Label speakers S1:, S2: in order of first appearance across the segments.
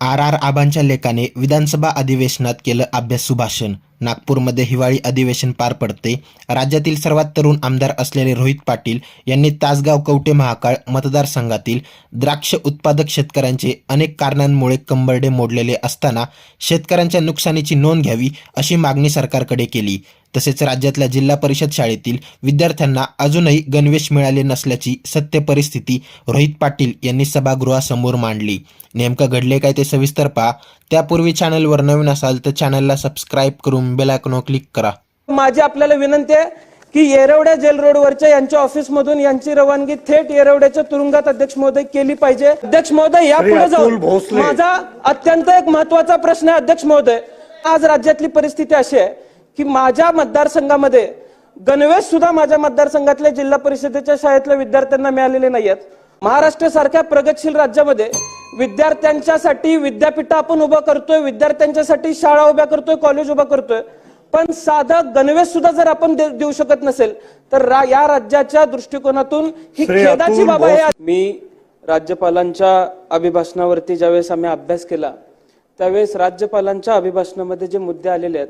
S1: R R आबांच्या लेखाने विधानसभा अधिवेशनात केलं अभ्यास भाषण नागपूरमध्ये हिवाळी अधिवेशन पार पडते. राज्यातील सर्वात तरुण आमदार असलेले रोहित पाटील यांनी तासगाव कवठे महाकाळ मतदारसंघातील द्राक्ष उत्पादक शेतकऱ्यांचे अनेक कारणांमुळे कंबरडे मोडलेले असताना शेतकऱ्यांच्या नुकसानीची नोंद घ्यावी अशी मागणी सरकारकडे केली. तसेच राज्यातल्या जिल्हा परिषद शाळेतील विद्यार्थ्यांना अजूनही गणवेश मिळाले नसल्याची सत्य परिस्थिती रोहित पाटील यांनी सभागृहासमोर मांडली. नेमकं घडले काय ते सविस्तर पहा. त्यापूर्वी चॅनलवर नवीन असाल तर चॅनलला सबस्क्राईब करून बेल आयकॉनवर क्लिक करा.
S2: माझी आपल्याला विनंती आहे की येरवड्या जेल रोडवरच्या यांच्या ऑफिसमधून यांची रवानगी थेट येरवड्याच्या तुरुंगात अध्यक्ष महोदय केली पाहिजे. अध्यक्ष महोदय या पुढे जाऊन. माझा अत्यंत एक महत्त्वाचा प्रश्न आहे अध्यक्ष महोदय. आज राज्यातली परिस्थिती अशी आहे की माझ्या मतदारसंघामध्ये गणवेश सुद्धा माझ्या मतदारसंघातल्या जिल्हा परिषदेच्या शाळेतल्या विद्यार्थ्यांना मिळालेले नाही आहेत महाराष्ट्र सारख्या प्रगतशील राज्यामध्ये विद्यार्थ्यांच्यासाठी विद्यापीठ आपण उभं करतोय विद्यार्थ्यांच्यासाठी शाळा उभ्या करतोय कॉलेज उभं करतोय. पण साधं गणवेश सुद्धा जर आपण देऊ शकत नसेल तर रा- या राज्याच्या दृष्टिकोनातून ही खेदाची बाब आहे. मी राज्यपालांच्या अभिभाषणावरती ज्यावेळेस आम्ही अभ्यास केला त्यावेळेस राज्यपालांच्या अभिभाषणामध्ये जे मुद्दे आलेले आहेत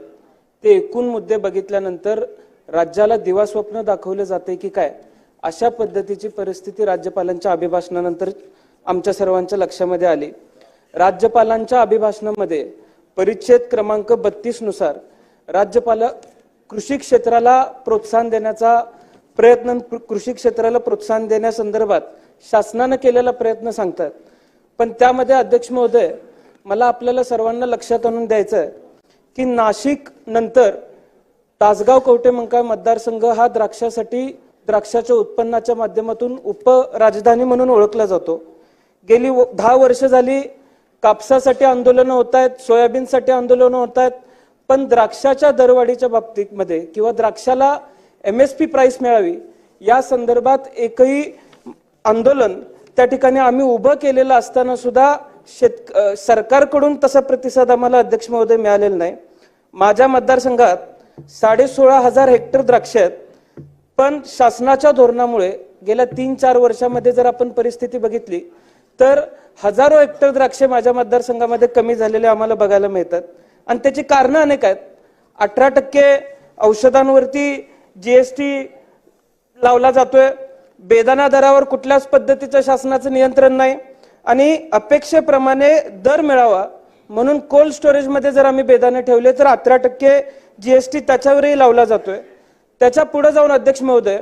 S2: ते एकूण मुद्दे बघितल्यानंतर राज्याला दिवास्वप्न दाखवले जाते की काय? अशा पद्धतीची परिस्थिती राज्यपालांच्या अभिभाषणानंतर आमच्या सर्वांच्या लक्षामध्ये आली. राज्यपालांच्या अभिभाषणामध्ये परिच्छेद क्रमांक बत्तीसनुसार राज्यपाल कृषी क्षेत्राला प्रोत्साहन देण्याचा प्रयत्न कृषी क्षेत्राला प्रोत्साहन देण्यासंदर्भात शासनानं केलेला प्रयत्न सांगतात. पण त्यामध्ये अध्यक्ष महोदय मला आपल्याला सर्वांना लक्षात आणून द्यायचं आहे की नाशिक नंतर तासगाव कवठे मंकाळ मतदारसंघ हा द्राक्षासाठी द्राक्षाच्या उत्पन्नाच्या माध्यमातून उपराजधानी म्हणून ओळखला जातो. गेली व- दहा वर्ष झाली कापसासाठी आंदोलनं होत आहेत सोयाबीनसाठी आंदोलनं होत आहेत पण द्राक्षाच्या दरवाढीच्या बाबतीमध्ये किंवा द्राक्षाला एम एस पी प्राईस मिळावी या संदर्भात एकही आंदोलन त्या ठिकाणी आम्ही उभं केलेलं असताना सुद्धा शेत सरकारकडून तसा प्रतिसाद आम्हाला अध्यक्ष महोदय मिळालेला नाही. माझ्या मतदारसंघात साडे सोळा हजार हेक्टर द्राक्ष आहेत पण शासनाच्या धोरणामुळे गेल्या तीन चार वर्षामध्ये जर आपण परिस्थिती बघितली तर हजारो हेक्टर द्राक्षे माझ्या मतदारसंघामध्ये कमी झालेले आम्हाला बघायला मिळतात. आणि त्याची कारणं अनेक आहेत. अठरा टक्के औषधांवरती जीएसटी लावला जातोय. बेदाना दरावर कुठल्याच पद्धतीचं शासनाचं नियंत्रण नाही. आणि अपेक्षेप्रमाणे दर मिळावा म्हणून कोल्ड स्टोरेजमध्ये जर आम्ही बेदाणे ठेवले तर अठरा टक्के जीएसटी त्याच्यावरही लावला जातोय. त्याच्या पुढे जाऊन अध्यक्ष महोदय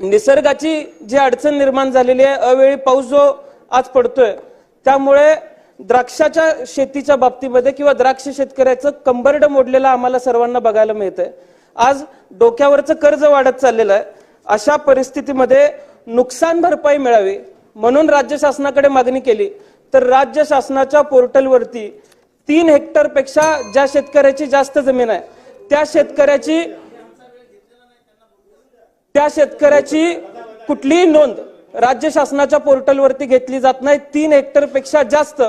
S2: निसर्गाची जी अडचण निर्माण झालेली आहे अवेळी पाऊस जो आज पडतोय. त्यामुळे द्राक्षाच्या शेतीच्या बाबतीमध्ये किंवा द्राक्ष शेतकऱ्याचं कंबरड मोडलेलं आम्हाला सर्वांना बघायला मिळतंय. आज डोक्यावरचं कर्ज वाढत चाललेलं आहे. अशा परिस्थितीमध्ये नुकसान भरपाई मिळावी म्हणून राज्य शासनाकडे मागणी केली. तर राज्य शासनाच्या पोर्टलवरती तीन हेक्टरपेक्षा ज्या शेतकऱ्याची जास्त जमीन आहे त्या शेतकऱ्याची त्या शेतकऱ्याची कुठलीही नोंद राज्य शासनाच्या पोर्टलवरती घेतली जात नाही. तीन हेक्टरपेक्षा जास्त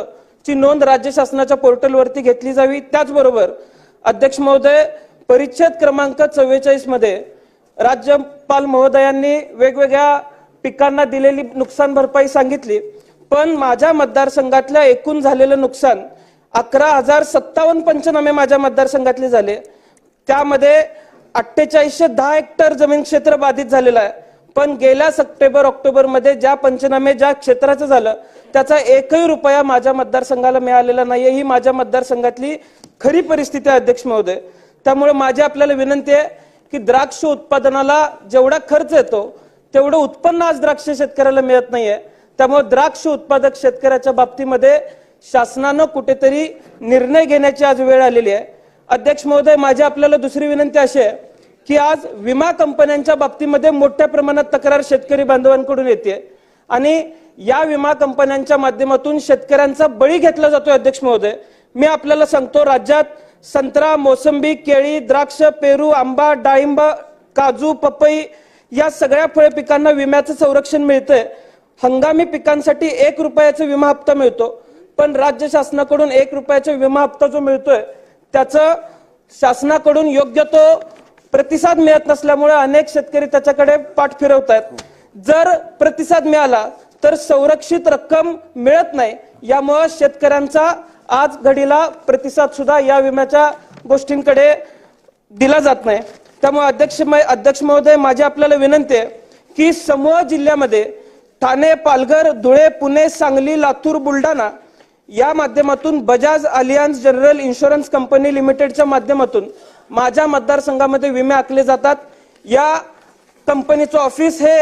S2: ची नोंद राज्य शासनाच्या पोर्टलवरती घेतली जावी. त्याचबरोबर अध्यक्ष महोदय परिच्छेद क्रमांक चव्वेचाळीसमध्ये राज्यपाल महोदयांनी वेगवेगळ्या पिकांना दिलेली नुकसान भरपाई सांगितली. पण माझ्या मतदारसंघातल्या एकूण झालेलं नुकसान अकरा हजार सत्तावन्न पंचनामे माझ्या मतदारसंघातले झाले. त्यामध्ये अठ्ठेचाळीसशे दहा हेक्टर जमीन क्षेत्र बाधित झालेलं आहे. पण गेल्या सप्टेंबर ऑक्टोबरमध्ये ज्या पंचनामे ज्या क्षेत्राचं झालं त्याचा एकही रुपया माझ्या मतदारसंघाला मिळालेला नाहीये. ही माझ्या मतदारसंघातली खरी परिस्थिती आहे अध्यक्ष महोदय. त्यामुळे माझी आपल्याला विनंती आहे की द्राक्ष उत्पादनाला जेवढा खर्च येतो तेवढं उत्पन्न आज द्राक्ष शेतकऱ्याला मिळत नाहीये. त्यामुळे द्राक्ष उत्पादक शेतकऱ्याच्या बाबतीमध्ये शासनानं कुठेतरी निर्णय घेण्याची आज वेळ आलेली आहे. अध्यक्ष महोदय माझी आपल्याला दुसरी विनंती अशी आहे की आज विमा कंपन्यांच्या बाबतीमध्ये मोठ्या प्रमाणात तक्रार शेतकरी बांधवांकडून येते. आणि या विमा कंपन्यांच्या माध्यमातून शेतकऱ्यांचा बळी घेतला जातोय अध्यक्ष महोदय. मी आपल्याला सांगतो राज्यात संत्रा मोसंबी केळी द्राक्ष पेरू आंबा डाळिंब काजू पपई या सगळ्या फळ पिकांना विम्याचं संरक्षण मिळतंय. हंगामी पिकांसाठी एक रुपयाचा विमा हप्ता मिळतो पण राज्य शासनाकडून एक रुपयाचा विमा हप्ता जो मिळतोय त्याचं शासनाकडून योग्य तो प्रतिसाद मिळत नसल्यामुळे अनेक शेतकरी त्याच्याकडे पाठ फिरवत आहेत जर प्रतिसाद मिळाला तर संरक्षित रक्कम मिळत नाही. यामुळे शेतकऱ्यांचा आज घडीला प्रतिसाद सुद्धा या विम्याच्या गोष्टींकडे दिला जात नाही. त्यामुळे अध्यक्ष अध्यक्ष महोदय माझी आपल्याला विनंती आहे की समूह जिल्ह्यामध्ये ठाणे पालघर धुळे पुणे सांगली लातूर बुलढाणा या माध्यमातून Bajaj Allianz general insurance company लिमिटेडच्या माध्यमातून माझ्या मतदारसंघामध्ये विमे आखले जातात. या कंपनीचं ऑफिस हे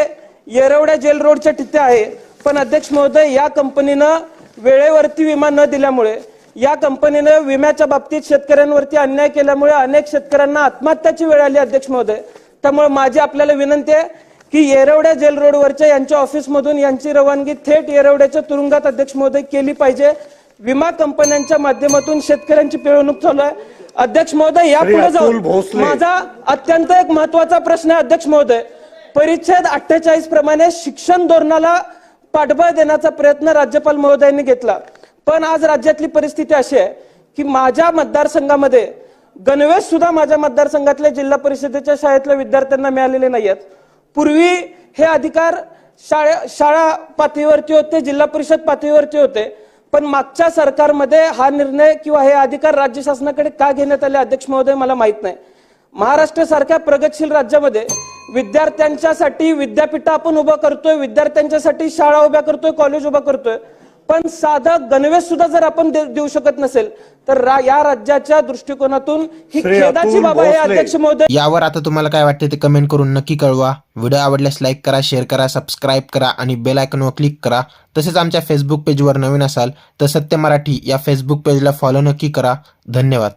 S2: येरवड्या जेल रोडच्या तिथे आहे. पण अध्यक्ष महोदय या कंपनीनं वेळेवरती विमा न दिल्यामुळे या कंपनीनं विम्याच्या बाबतीत शेतकऱ्यांवरती अन्याय केल्यामुळे अनेक शेतकऱ्यांना आत्महत्याची वेळ आली अध्यक्ष महोदय. त्यामुळे माझी आपल्याला विनंती आहे की येरवड्या जेल रोडवरच्या यांच्या ऑफिसमधून यांची रवानगी थेट येरवड्याच्या तुरुंगात अध्यक्ष महोदय केली पाहिजे. विमा कंपन्यांच्या माध्यमातून शेतकऱ्यांची पिळवणूक चालू आहे. अध्यक्ष महोदय या पुढे जाऊन. माझा अत्यंत एक महत्त्वाचा प्रश्न आहे अध्यक्ष महोदय. परिच्छेद अठ्ठेचाळीस प्रमाणे शिक्षण धोरणाला पाठबळ देण्याचा प्रयत्न राज्यपाल महोदयांनी घेतला. पण आज राज्यातली परिस्थिती अशी आहे की माझ्या मतदारसंघामध्ये गणवेश सुद्धा माझ्या मतदारसंघातल्या जिल्हा परिषदेच्या शाळेतल्या विद्यार्थ्यांना मिळालेले नाही आहेत पूर्वी हे अधिकार शाळा शाळा पातळीवरती होते जिल्हा परिषद पातळीवरती होते. पण मागच्या सरकारमध्ये हा निर्णय किंवा हे अधिकार राज्य शासनाकडे का घेण्यात आले अध्यक्ष महोदय मला माहीत नाही. महाराष्ट्र सारख्या प्रगतशील राज्यामध्ये विद्यार्थ्यांच्यासाठी विद्यापीठ आपण उभं करतोय विद्यार्थ्यांच्यासाठी शाळा उभ्या करतोय कॉलेज उभं करतोय. पण साधं गणवेश सुद्धा जर आपण देऊ शकत नसेल तर रा- या राज्याच्या दृष्टिकोनातून ही खेदाची बाब आहे. अध्यक्ष महोदय.
S1: यावर आता तुम्हाला काय वाटते ते कमेंट करून नक्की कळवा. व्हिडिओ आवडल्यास लाईक करा शेअर करा सबस्क्राईब करा आणि बेल आयकॉनवर क्लिक करा. तसेच आमच्या फेसबुक पेजवर नवीन असाल तर सत्य मराठी या फेसबुक पेजला फॉलो नक्की करा. धन्यवाद.